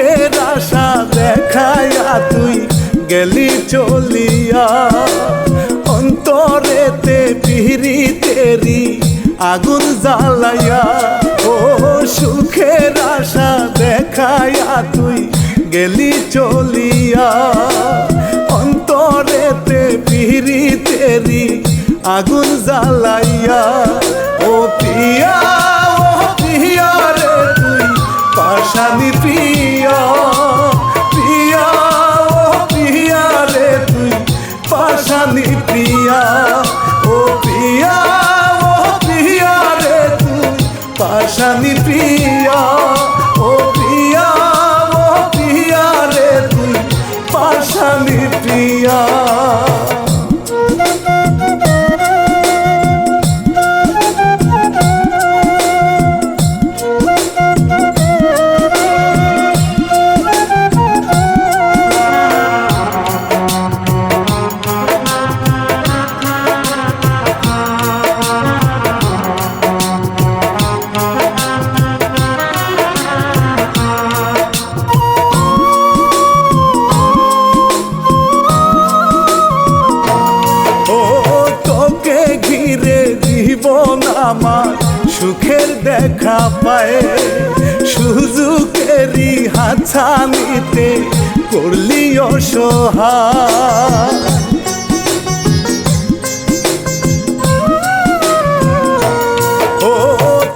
সুখের আশা দেখায়া তুই গেলি চলিয়া। অন্তরেতে পিহরি তেরি আগুন জ্বালাইয়া, ও সুখের আশা দেখায়া তুই গেলি চলিয়া। অন্তরেতে পিহরি তেরি আগুন পাশানি প্রিয়া ও প্রিয়া ও প্রিয়া রে তুই পাশামি প্রিয়া। আমার সুখের দেখা পায়। সুযোগেরই হাছানিতে করলি অসহায়। ও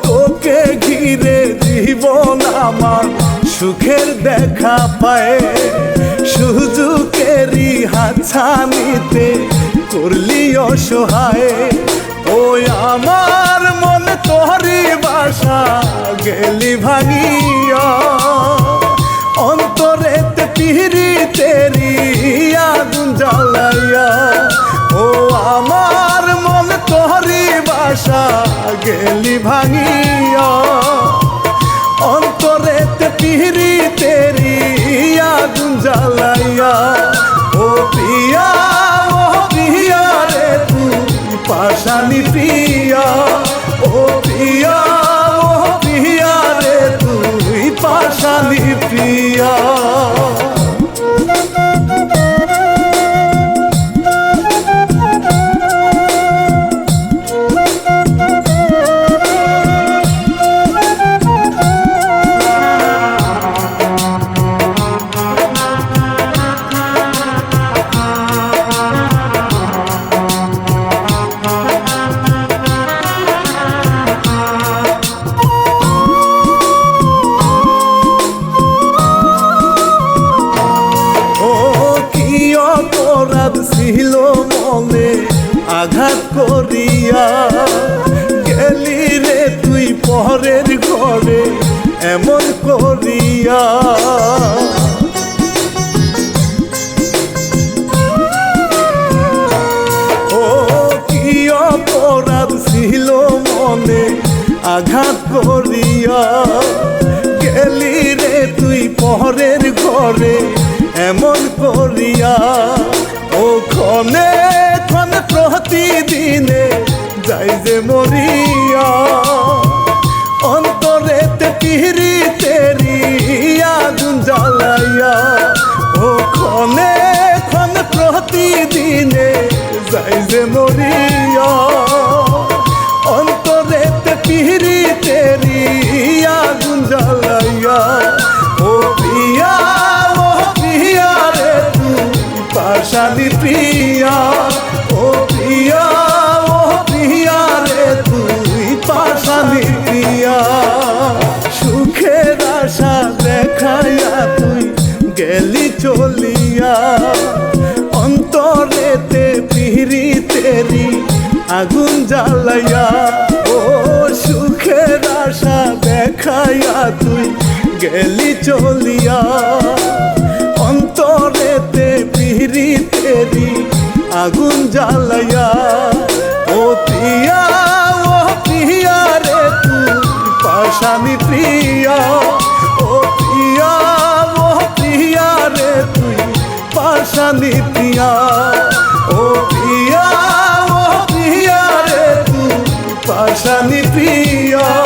তোকে ঘিরে জীবন আমার সুখের দেখা পায়। সুযোগেরই হাছানিতে করলি অসহায়। ওই আমার তোহরি বাসা গেলি ভাঙিয়া। অন্তরেতে পিহরি তেরি আগুন জ্বালাইয়া। ও আমার মন তোহরি বাসা গেলি ভাঙিয়া। অন্তরেতে পিহরি তেরি আগুন জ্বালাইয়া। ঘরে এমন করিয়া ও ক্ষণে ক্ষণে প্রতিদিনে যাই যে মরিয়া, অন্তরেতে পিহরি তেরি আগুন জ্বালাইয়া ও ক্ষণে ক্ষণে প্রতিদিনে যাই যে মরিয়া। পাশানি প্রিয়া, ও প্রিয়া ও প্রিয়া রে, তুই পাশানি প্রিয়া। সুখের আশা দেখাইয়া তুই গেলি চলিয়া। অন্তরেতে পিহরি তেরি আগুন জ্বালাইয়া। ও সুখের আশা দেখাইয়া তুই গেলি চলিয়া। আগুন জ্বালাইয়া, ও পিয়া ও পিয়া রে তুই পাশানি প্রিয়া। ও পিয়া ও পিয়া রে তুই পাশানি প্রিয়া। ও পিয়া ও পিয়া রে তুই পাশানি প্রিয়া।